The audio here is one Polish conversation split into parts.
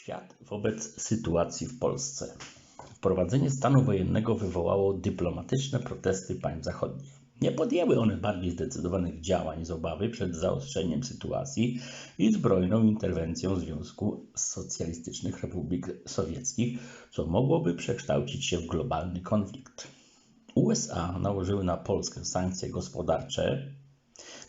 Świat wobec sytuacji w Polsce. Wprowadzenie stanu wojennego wywołało dyplomatyczne protesty państw zachodnich. Nie podjęły one bardziej zdecydowanych działań z obawy przed zaostrzeniem sytuacji i zbrojną interwencją Związku Socjalistycznych Republik Sowieckich, co mogłoby przekształcić się w globalny konflikt. USA nałożyły na Polskę sankcje gospodarcze,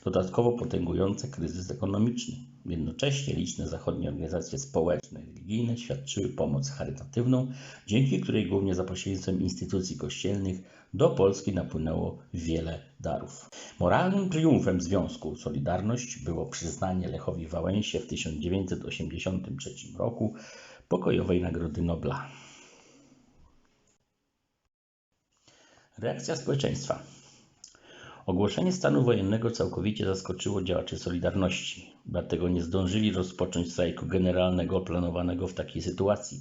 dodatkowo potęgujące kryzys ekonomiczny. Jednocześnie liczne zachodnie organizacje społeczne i religijne świadczyły pomoc charytatywną, dzięki której głównie za pośrednictwem instytucji kościelnych do Polski napłynęło wiele darów. Moralnym triumfem Związku Solidarność było przyznanie Lechowi Wałęsie w 1983 roku pokojowej Nagrody Nobla. Reakcja społeczeństwa. Ogłoszenie stanu wojennego całkowicie zaskoczyło działaczy Solidarności, dlatego nie zdążyli rozpocząć strajku generalnego planowanego w takiej sytuacji.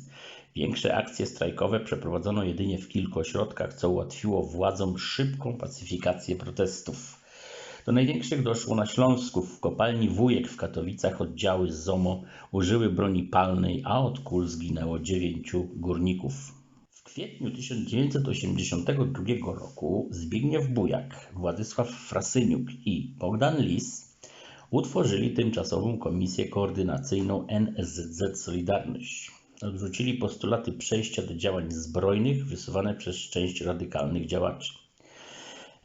Większe akcje strajkowe przeprowadzono jedynie w kilku ośrodkach, co ułatwiło władzom szybką pacyfikację protestów. Do największych doszło na Śląsku. W kopalni Wujek w Katowicach oddziały z ZOMO użyły broni palnej, a od kul zginęło dziewięciu górników. W kwietniu 1982 roku Zbigniew Bujak, Władysław Frasyniuk i Bogdan Lis utworzyli tymczasową komisję koordynacyjną NSZZ Solidarność. Odrzucili postulaty przejścia do działań zbrojnych wysuwane przez część radykalnych działaczy.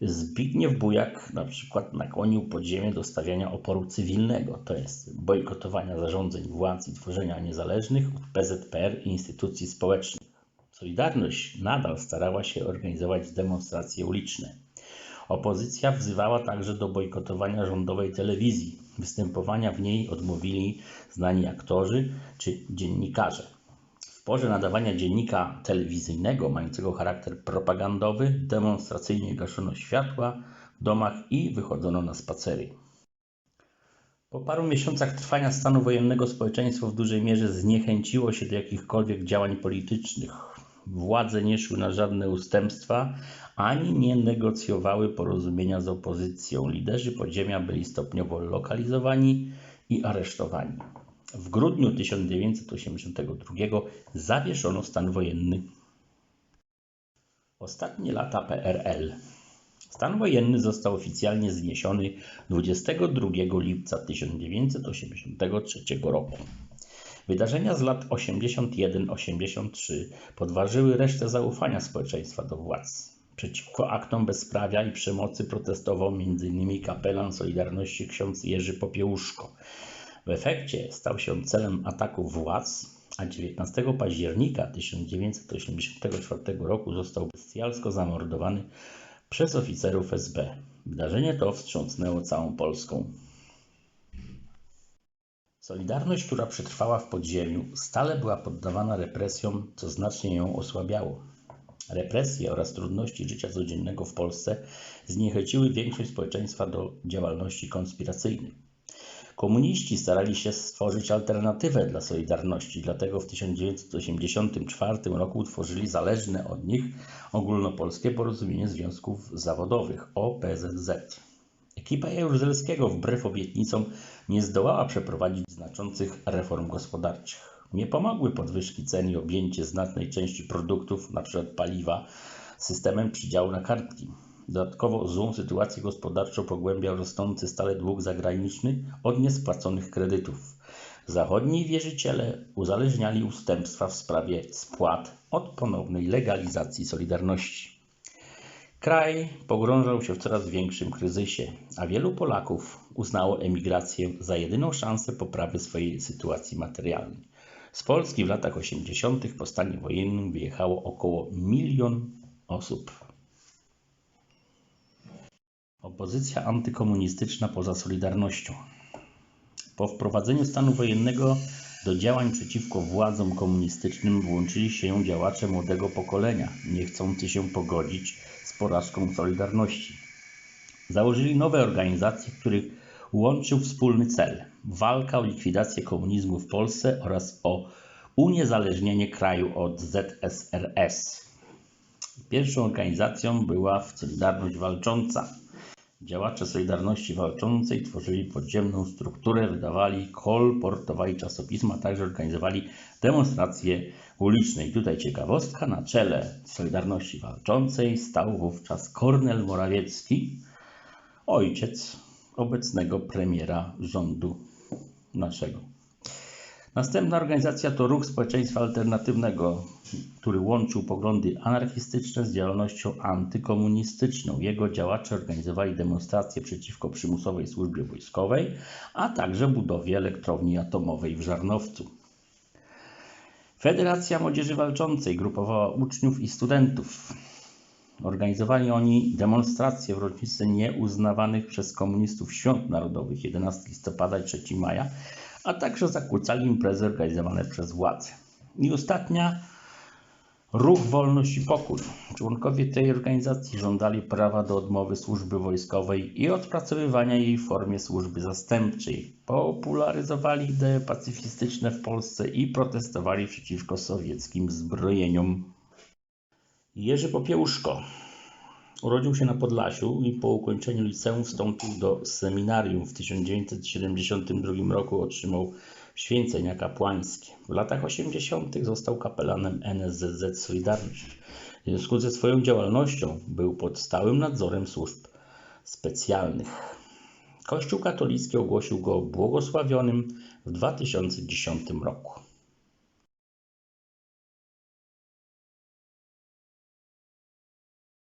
Zbigniew Bujak na przykład nakłonił podziemie do stawiania oporu cywilnego, to jest bojkotowania zarządzeń władz i tworzenia niezależnych od PZPR i instytucji społecznych. Solidarność nadal starała się organizować demonstracje uliczne. Opozycja wzywała także do bojkotowania rządowej telewizji. Występowania w niej odmówili znani aktorzy czy dziennikarze. W porze nadawania dziennika telewizyjnego mającego charakter propagandowy demonstracyjnie gaszono światła w domach i wychodzono na spacery. Po paru miesiącach trwania stanu wojennego społeczeństwo w dużej mierze zniechęciło się do jakichkolwiek działań politycznych. Władze nie szły na żadne ustępstwa ani nie negocjowały porozumienia z opozycją. Liderzy podziemia byli stopniowo lokalizowani i aresztowani. W grudniu 1982 zawieszono stan wojenny. Ostatnie lata PRL. Stan wojenny został oficjalnie zniesiony 22 lipca 1983 roku. Wydarzenia z lat 81-83 podważyły resztę zaufania społeczeństwa do władz. Przeciwko aktom bezprawia i przemocy protestował m.in. kapelan Solidarności ksiądz Jerzy Popiełuszko. W efekcie stał się celem ataków władz, a 19 października 1984 roku został bestialsko zamordowany przez oficerów SB. Wydarzenie to wstrząsnęło całą Polską. Solidarność, która przetrwała w podziemiu, stale była poddawana represjom, co znacznie ją osłabiało. Represje oraz trudności życia codziennego w Polsce zniechęciły większość społeczeństwa do działalności konspiracyjnej. Komuniści starali się stworzyć alternatywę dla Solidarności, dlatego w 1984 roku utworzyli zależne od nich Ogólnopolskie Porozumienie Związków Zawodowych OPZZ. Ekipa Jaruzelskiego wbrew obietnicom nie zdołała przeprowadzić znaczących reform gospodarczych. Nie pomogły podwyżki cen i objęcie znacznej części produktów, np. paliwa, systemem przydziału na kartki. Dodatkowo złą sytuację gospodarczą pogłębiał rosnący stale dług zagraniczny od niespłaconych kredytów. Zachodni wierzyciele uzależniali ustępstwa w sprawie spłat od ponownej legalizacji Solidarności. Kraj pogrążał się w coraz większym kryzysie, a wielu Polaków uznało emigrację za jedyną szansę poprawy swojej sytuacji materialnej. Z Polski w latach 80. po stanie wojennym wyjechało około milion osób. Opozycja antykomunistyczna poza Solidarnością. Po wprowadzeniu stanu wojennego do działań przeciwko władzom komunistycznym włączyli się działacze młodego pokolenia, nie chcący się pogodzić porażką Solidarności. Założyli nowe organizacje, których łączył wspólny cel walka o likwidację komunizmu w Polsce oraz o uniezależnienie kraju od ZSRS. Pierwszą organizacją była Solidarność Walcząca. Działacze Solidarności Walczącej tworzyli podziemną strukturę, wydawali, kolportowali czasopisma, a także organizowali demonstracje uliczne. I tutaj ciekawostka, na czele Solidarności Walczącej stał wówczas Kornel Morawiecki, ojciec obecnego premiera rządu naszego. Następna organizacja to Ruch Społeczeństwa Alternatywnego, który łączył poglądy anarchistyczne z działalnością antykomunistyczną. Jego działacze organizowali demonstracje przeciwko przymusowej służbie wojskowej, a także budowie elektrowni atomowej w Żarnowcu. Federacja Młodzieży Walczącej grupowała uczniów i studentów. Organizowali oni demonstracje w rocznicę nieuznawanych przez komunistów świąt narodowych 11 listopada i 3 maja, a także zakłócali imprezy organizowane przez władze. I ostatnia Ruch Wolność i Pokój. Członkowie tej organizacji żądali prawa do odmowy służby wojskowej i odpracowywania jej w formie służby zastępczej. Popularyzowali idee pacyfistyczne w Polsce i protestowali przeciwko sowieckim zbrojeniom. Jerzy Popiełuszko urodził się na Podlasiu i po ukończeniu liceum wstąpił do seminarium. W 1972 roku otrzymał święcenia kapłańskie. W latach 80. został kapelanem NSZZ Solidarność. W związku ze swoją działalnością był pod stałym nadzorem służb specjalnych. Kościół katolicki ogłosił go błogosławionym w 2010 roku.